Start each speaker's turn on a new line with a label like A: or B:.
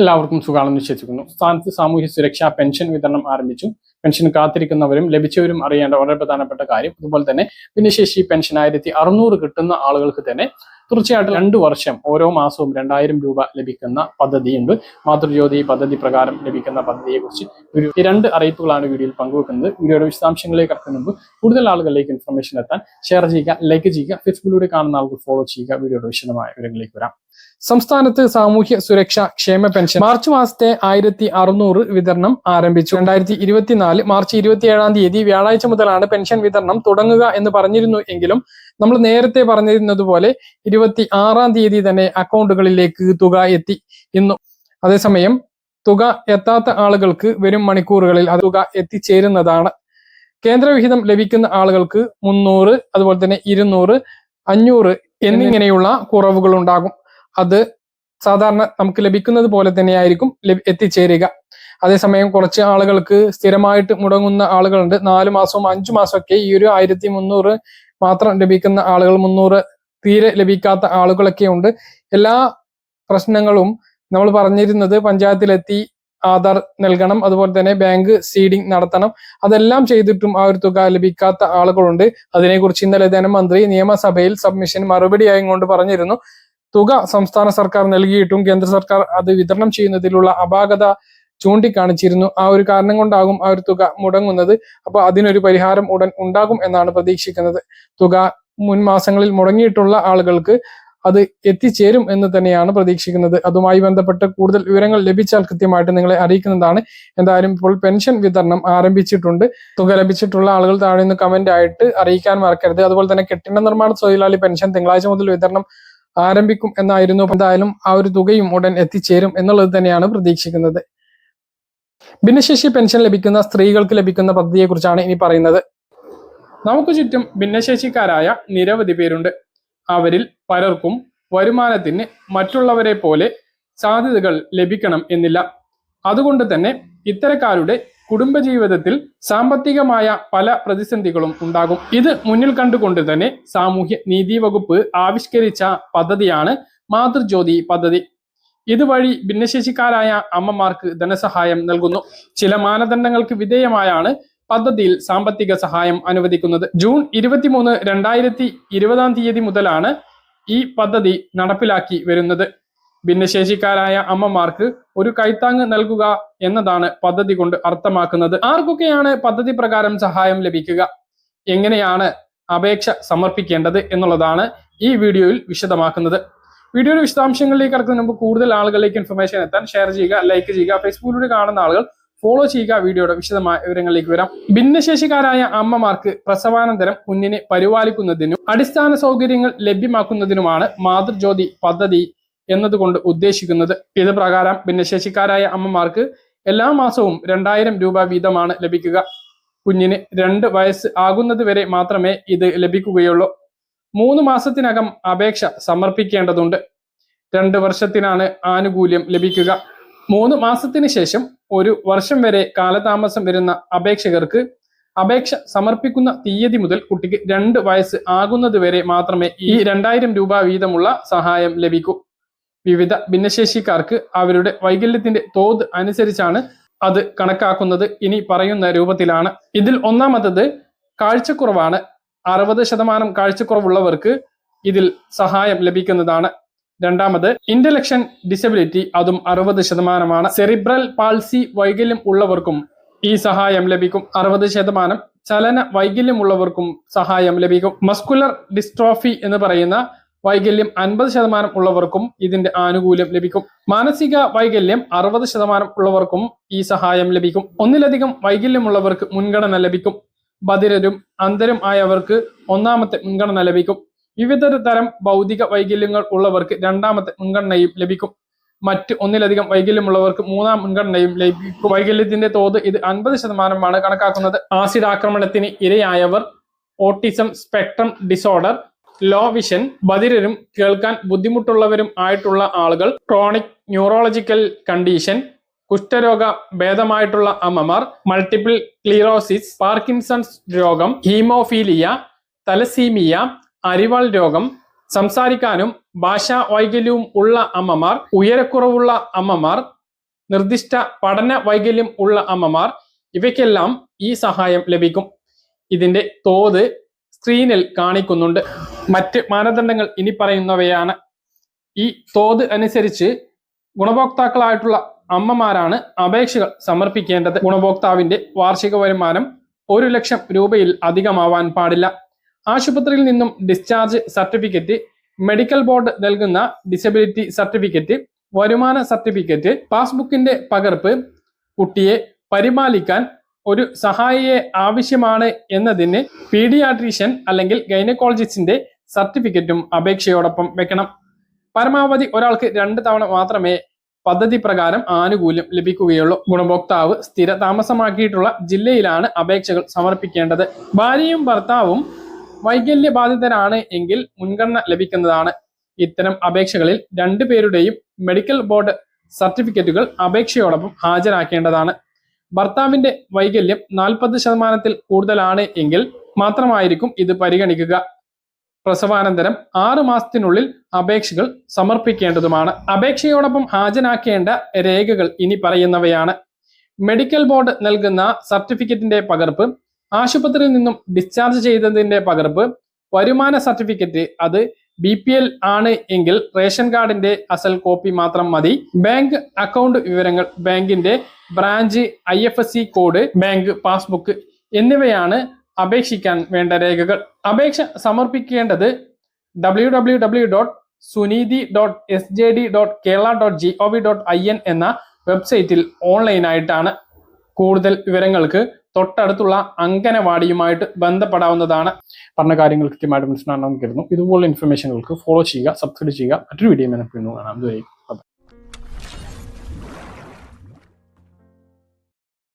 A: എല്ലാവർക്കും സുഖമാണെന്ന് വിശ്വസിക്കുന്നു. സ്ഥാനത്ത് സാമൂഹ്യ സുരക്ഷാ പെൻഷൻ വിതരണം ആരംഭിച്ചു. പെൻഷൻ കാത്തിരിക്കുന്നവരും ലഭിച്ചവരും അറിയേണ്ട വളരെ പ്രധാനപ്പെട്ട കാര്യം അതുപോലെ തന്നെ ഭിന്നശേഷി പെൻഷൻ ആയിരത്തി അറുന്നൂറ് കിട്ടുന്ന ആളുകൾക്ക് തന്നെ തീർച്ചയായിട്ടും രണ്ടു വർഷം ഓരോ മാസവും രണ്ടായിരം രൂപ ലഭിക്കുന്ന പദ്ധതിയുണ്ട്. മാതൃജ്യോതി പദ്ധതി പ്രകാരം ലഭിക്കുന്ന പദ്ധതിയെക്കുറിച്ച് ഈ രണ്ട് അറിയിപ്പുകളാണ് വീഡിയോയിൽ പങ്കുവെക്കുന്നത്. വീഡിയോയുടെ വിശദാംശങ്ങളിലേക്ക് കടക്കുന്ന മുമ്പ് കൂടുതൽ ആളുകളിലേക്ക് ഇൻഫർമേഷൻ എത്താൻ ഷെയർ ചെയ്യുക ലൈക്ക് ചെയ്യുക ഫേസ്ബുക്കിലൂടെ കാണുന്ന ആൾക്ക് ഫോളോ ചെയ്യുക. വീഡിയോയുടെ വിശദമായ വിവരങ്ങളിലേക്ക് വരാം. സംസ്ഥാനത്ത് സാമൂഹ്യ സുരക്ഷ ക്ഷേമ പെൻഷൻ. മാർച്ച് മാസത്തെ ആയിരത്തി അറുന്നൂറ് വിതരണം ആരംഭിച്ചു. രണ്ടായിരത്തി ഇരുപത്തിനാല് മാർച്ച് ഇരുപത്തിയേഴാം തീയതി വ്യാഴാഴ്ച മുതലാണ് പെൻഷൻ വിതരണം തുടങ്ങുക എന്ന് പറഞ്ഞിരുന്നു എങ്കിലും നമ്മൾ നേരത്തെ പറഞ്ഞിരുന്നത് പോലെ ഇരുപത്തി ആറാം തീയതി തന്നെ അക്കൗണ്ടുകളിലേക്ക് തുക എത്തി ഇന്നു. അതേസമയം തുക എത്താത്ത ആളുകൾക്ക് വരും മണിക്കൂറുകളിൽ അത് തുക എത്തിച്ചേരുന്നതാണ്. കേന്ദ്രവിഹിതം ലഭിക്കുന്ന ആളുകൾക്ക് മുന്നൂറ് അതുപോലെ തന്നെ ഇരുന്നൂറ് അഞ്ഞൂറ് എന്നിങ്ങനെയുള്ള കുറവുകൾ ഉണ്ടാകും അത് സാധാരണ നമുക്ക് ലഭിക്കുന്നത് പോലെ തന്നെയായിരിക്കും എത്തിച്ചേരുക. അതേസമയം കുറച്ച് ആളുകൾക്ക് സ്ഥിരമായിട്ട് മുടങ്ങുന്ന ആളുകളുണ്ട്. നാല് മാസവും അഞ്ചു മാസമൊക്കെ ഈ ഒരു ആയിരത്തി മുന്നൂറ് മാത്രം ലഭിക്കുന്ന ആളുകൾ മുന്നൂറ് തീരെ ലഭിക്കാത്ത ആളുകളൊക്കെ ഉണ്ട്. എല്ലാ പ്രശ്നങ്ങളും നമ്മൾ പറഞ്ഞിരുന്നത് പഞ്ചായത്തിലെത്തി ആധാർ നൽകണം അതുപോലെ തന്നെ ബാങ്ക് സീഡിംഗ് നടത്തണം. അതെല്ലാം ചെയ്തിട്ടും ആ ഒരു തുക ലഭിക്കാത്ത ആളുകളുണ്ട്. അതിനെക്കുറിച്ച് ഇന്നലെ ധനമന്ത്രി നിയമസഭയിൽ സബ്മിഷൻ മറുപടിയായും കൊണ്ട് പറഞ്ഞിരുന്നു. തുക സംസ്ഥാന സർക്കാർ നൽകിയിട്ടും കേന്ദ്ര സർക്കാർ അത് വിതരണം ചെയ്യുന്നതിലുള്ള അപാകത ചൂണ്ടിക്കാണിച്ചിരുന്നു. ആ ഒരു കാരണം കൊണ്ടാകും ആ ഒരു തുക മുടങ്ങുന്നത്. അപ്പൊ അതിനൊരു പരിഹാരം ഉടൻ ഉണ്ടാകും എന്നാണ് പ്രതീക്ഷിക്കുന്നത്. തുക മുൻ മാസങ്ങളിൽ മുടങ്ങിയിട്ടുള്ള ആളുകൾക്ക് അത് എത്തിച്ചേരും എന്ന് തന്നെയാണ് പ്രതീക്ഷിക്കുന്നത്. അതുമായി ബന്ധപ്പെട്ട് കൂടുതൽ വിവരങ്ങൾ ലഭിച്ചാൽ കൃത്യമായിട്ട് നിങ്ങളെ അറിയിക്കുന്നതാണ്. എന്തായാലും ഇപ്പോൾ പെൻഷൻ വിതരണം ആരംഭിച്ചിട്ടുണ്ട്. തുക ലഭിച്ചിട്ടുള്ള ആളുകൾ താഴെ നിന്ന് കമന്റ് ആയിട്ട് അറിയിക്കാൻ മറക്കരുത്. അതുപോലെ തന്നെ കെട്ടിട നിർമ്മാണ തൊഴിലാളി പെൻഷൻ തിങ്കളാഴ്ച മുതൽ വിതരണം ആരംഭിക്കും എന്നായിരുന്നു. എന്തായാലും ആ ഒരു തുകയും ഉടൻ എത്തിച്ചേരും എന്നുള്ളത് തന്നെയാണ് പ്രതീക്ഷിക്കുന്നത്. ഭിന്നശേഷി പെൻഷൻ ലഭിക്കുന്ന സ്ത്രീകൾക്ക് ലഭിക്കുന്ന പദ്ധതിയെക്കുറിച്ചാണ് ഇനി പറയുന്നത്. നമുക്ക് ചുറ്റും ഭിന്നശേഷിക്കാരായ നിരവധി പേരുണ്ട്. അവരിൽ പലർക്കും വരുമാനത്തിന് മറ്റുള്ളവരെ പോലെ സാധ്യതകൾ ലഭിക്കണം എന്നില്ല. അതുകൊണ്ട് തന്നെ ഇത്തരക്കാരുടെ കുടുംബജീവിതത്തിൽ സാമ്പത്തികമായ പല പ്രതിസന്ധികളും ഉണ്ടാകും. ഇത് മുന്നിൽ കണ്ടുകൊണ്ട് തന്നെ സാമൂഹ്യ നീതി വകുപ്പ് ആവിഷ്കരിച്ച പദ്ധതിയാണ് മാതൃജ്യോതി പദ്ധതി. ഇതുവഴി ഭിന്നശേഷിക്കാരായ അമ്മമാർക്ക് ധനസഹായം നൽകുന്നു. ചില മാനദണ്ഡങ്ങൾക്ക് വിധേയമായാണ് പദ്ധതിയിൽ സാമ്പത്തിക സഹായം അനുവദിക്കുന്നത്. ജൂൺ ഇരുപത്തിമൂന്ന് രണ്ടായിരത്തി ഇരുപതാം തീയതി മുതലാണ് ഈ പദ്ധതി നടപ്പിലാക്കി വരുന്നത്. ഭിന്നശേഷിക്കാരായ അമ്മമാർക്ക് ഒരു കൈത്താങ് നൽകുക എന്നതാണ് പദ്ധതി കൊണ്ട് അർത്ഥമാക്കുന്നത്. ആർക്കൊക്കെയാണ് പദ്ധതി പ്രകാരം സഹായം ലഭിക്കുക? എങ്ങനെയാണ് അപേക്ഷ സമർപ്പിക്കേണ്ടത് എന്നുള്ളതാണ് ഈ വീഡിയോയിൽ വിശദമാക്കുന്നത്. വീഡിയോയുടെ വിശദാംശങ്ങളിലേക്ക് കടക്കുന്നതിന് മുമ്പ് കൂടുതൽ ആളുകളിലേക്ക് ഇൻഫർമേഷൻ എത്താൻ ഷെയർ ചെയ്യുക ലൈക്ക് ചെയ്യുക ഫേസ്ബുക്കിലൂടെ കാണുന്ന ആളുകൾ ഫോളോ ചെയ്യുക വീഡിയോയുടെ വിശദമായ വിവരങ്ങളിലേക്ക് വരാം. ഭിന്നശേഷിക്കാരായ അമ്മമാർക്ക് പ്രസവാനന്തരം കുഞ്ഞിനെ പരിപാലിക്കുന്നതിനും അടിസ്ഥാന സൗകര്യങ്ങൾ ലഭ്യമാക്കുന്നതിനുമാണ് മാതൃജ്യോതി പദ്ധതി എന്നതുകൊണ്ട് ഉദ്ദേശിക്കുന്നത് ഇത് പ്രകാരം ഭിന്നശേഷിക്കാരായ അമ്മമാർക്ക് എല്ലാ മാസവും രണ്ടായിരം രൂപ വീതമാണ് ലഭിക്കുക. കുഞ്ഞിന് രണ്ട് വയസ്സ് ആകുന്നത് വരെ മാത്രമേ ഇത് ലഭിക്കുകയുള്ളൂ. മൂന്ന് മാസത്തിനകം അപേക്ഷ സമർപ്പിക്കേണ്ടതുണ്ട്. രണ്ട് വർഷത്തിനാണ് ആനുകൂല്യം ലഭിക്കുക. മൂന്ന് മാസത്തിന് ശേഷം ഒരു വർഷം വരെ കാലതാമസം വരുന്ന അപേക്ഷകർക്ക് അപേക്ഷ സമർപ്പിക്കുന്ന തീയതി മുതൽ കുട്ടിക്ക് രണ്ട് വയസ്സ് ആകുന്നത് വരെ മാത്രമേ ഈ രണ്ടായിരം രൂപ വീതമുള്ള സഹായം ലഭിക്കൂ. വിവിധ ഭിന്നശേഷിക്കാർക്ക് അവരുടെ വൈകല്യത്തിന്റെ തോത് അനുസരിച്ചാണ് അത് കണക്കാക്കുന്നത്. ഇനി പറയുന്ന രൂപത്തിലാണ്. ഇതിൽ ഒന്നാമത്തത് കാഴ്ചക്കുറവാണ്. അറുപത് ശതമാനം കാഴ്ചക്കുറവുള്ളവർക്ക് ഇതിൽ സഹായം ലഭിക്കുന്നതാണ്. രണ്ടാമത് ഇന്റലക്ഷൻ ഡിസബിലിറ്റി അതും അറുപത് ശതമാനമാണ്. സെറിബ്രൽ പാൾസി വൈകല്യം ഉള്ളവർക്കും ഈ സഹായം ലഭിക്കും. അറുപത് ശതമാനം ചലന വൈകല്യമുള്ളവർക്കും സഹായം ലഭിക്കും. മസ്കുലർ ഡിസ്ട്രോഫി എന്ന് പറയുന്ന വൈകല്യം അൻപത് ശതമാനം ഉള്ളവർക്കും ഇതിന്റെ ആനുകൂല്യം ലഭിക്കും. മാനസിക വൈകല്യം അറുപത് ശതമാനം ഉള്ളവർക്കും ഈ സഹായം ലഭിക്കും. ഒന്നിലധികം വൈകല്യമുള്ളവർക്ക് മുൻഗണന ലഭിക്കും. ബധിരരും അന്തരും ആയവർക്ക് ഒന്നാമത്തെ മുൻഗണന ലഭിക്കും. വിവിധ തരം ഭൗതിക വൈകല്യങ്ങൾ ഉള്ളവർക്ക് രണ്ടാമത്തെ മുൻഗണനയും ലഭിക്കും. മറ്റ് ഒന്നിലധികം വൈകല്യമുള്ളവർക്ക് മൂന്നാം മുൻഗണനയും ലഭിക്കും. വൈകല്യത്തിന്റെ തോത് ഇത് അൻപത് ശതമാനമാണ് കണക്കാക്കുന്നത്. ആസിഡ് ആക്രമണത്തിന് ഇരയായവർ autism spectrum disorder low vision ബധിരരും കേൾക്കാൻ ബുദ്ധിമുട്ടുള്ളവരും ആയിട്ടുള്ള ആളുകൾ ക്രോണിക് ന്യൂറോളജിക്കൽ കണ്ടീഷൻ കുഷ്ഠരോഗ ഭേദമായിട്ടുള്ള അമ്മമാർ മൾട്ടിപ്പിൾ ക്ലീറോസിസ് പാർക്കിൻസൺസ് രോഗം ഹീമോഫീലിയ തലസീമിയ അരിവാൾ രോഗം സംസാരിക്കാനും ഭാഷാ വൈകല്യവും ഉള്ള അമ്മമാർ ഉയരക്കുറവുള്ള അമ്മമാർ നിർദ്ദിഷ്ട പഠന വൈകല്യം ഉള്ള അമ്മമാർ ഇവയ്ക്കെല്ലാം ഈ സഹായം ലഭിക്കും. ഇതിന്റെ തോത് സ്ക്രീനിൽ കാണിക്കുന്നുണ്ട്. മറ്റ് മാനദണ്ഡങ്ങൾ ഇനി പറയുന്നവയാണ്. ഈ തോത് അനുസരിച്ച് ഗുണഭോക്താക്കളായിട്ടുള്ള അമ്മമാരാണ് അപേക്ഷകൾ സമർപ്പിക്കേണ്ടത്. ഗുണഭോക്താവിന്റെ വാർഷിക വരുമാനം ഒരു ലക്ഷം രൂപയിൽ അധികമാവാൻ പാടില്ല. ആശുപത്രിയിൽ നിന്നും ഡിസ്ചാർജ് സർട്ടിഫിക്കറ്റ് മെഡിക്കൽ ബോർഡ് നൽകുന്ന ഡിസബിലിറ്റി സർട്ടിഫിക്കറ്റ് വരുമാന സർട്ടിഫിക്കറ്റ് പാസ്ബുക്കിന്റെ പകർപ്പ് കുട്ടിയെ പരിപാലിക്കാൻ ഒരു സഹായിയെ ആവശ്യമാണ് എന്നതിന് പീഡിയാട്രീഷ്യൻ അല്ലെങ്കിൽ ഗൈനക്കോളജിസ്റ്റിന്റെ സർട്ടിഫിക്കറ്റും അപേക്ഷയോടൊപ്പം വെക്കണം. പരമാവധി ഒരാൾക്ക് രണ്ട് തവണ മാത്രമേ പദ്ധതി പ്രകാരം ആനുകൂല്യം ലഭിക്കുകയുള്ളൂ. ഗുണഭോക്താവ് സ്ഥിര താമസമാക്കിയിട്ടുള്ള ജില്ലയിലാണ് അപേക്ഷകൾ സമർപ്പിക്കേണ്ടത്. ഭാര്യയും ഭർത്താവും വൈകല്യബാധിതരാണ് എങ്കിൽ മുൻഗണന ലഭിക്കുന്നതാണ്. ഇത്തരം അപേക്ഷകളിൽ രണ്ടുപേരുടെയും മെഡിക്കൽ ബോർഡ് സർട്ടിഫിക്കറ്റുകൾ അപേക്ഷയോടൊപ്പം ഹാജരാക്കേണ്ടതാണ്. ഭർത്താവിന്റെ വൈകല്യം നാൽപ്പത് ശതമാനത്തിൽ കൂടുതലാണ് എങ്കിൽ മാത്രമായിരിക്കും ഇത് പരിഗണിക്കുക. പ്രസവാനന്തരം ആറു മാസത്തിനുള്ളിൽ അപേക്ഷകൾ സമർപ്പിക്കേണ്ടതുമാണ്. അപേക്ഷയോടൊപ്പം ഹാജരാക്കേണ്ട രേഖകൾ ഇനി പറയുന്നവയാണ്. മെഡിക്കൽ ബോർഡ് നൽകുന്ന സർട്ടിഫിക്കറ്റിന്റെ പകർപ്പ് ആശുപത്രിയിൽ നിന്നും ഡിസ്ചാർജ് ചെയ്തതിന്റെ പകർപ്പ് വരുമാന സർട്ടിഫിക്കറ്റ് അത് ബി പി എൽ ആണ് എങ്കിൽ റേഷൻ കാർഡിന്റെ അസൽ കോപ്പി മാത്രം മതി. ബാങ്ക് അക്കൗണ്ട് വിവരങ്ങൾ ബാങ്കിന്റെ branch I F S C code bank passbook എന്നിവയാണ് അപേക്ഷിക്കാൻ വേണ്ട രേഖകൾ. അപേക്ഷ സമർപ്പിക്കേണ്ടത് W W W dot Suneethi dot S J D dot Kerala dot G O V dot I N എന്ന വെബ്സൈറ്റിൽ ഓൺലൈനായിട്ടാണ് കൂടുതൽ വിവരങ്ങൾക്ക് തൊട്ടടുത്തുള്ള അങ്കനവാടിയുമായിട്ട് ബന്ധപ്പെടാവുന്നതാണ്. പറഞ്ഞ കാര്യങ്ങൾ കൃത്യമായിട്ട് മനസ്സിലാണെന്ന് കരുതുന്നു. ഇതുപോലുള്ള ഇൻഫർമേഷനുകൾക്ക് ഫോളോ ചെയ്യുക സബ്സ്ക്രൈബ് ചെയ്യുക മറ്റൊരു വീഡിയോ കാണാം. ഇതുവരെയും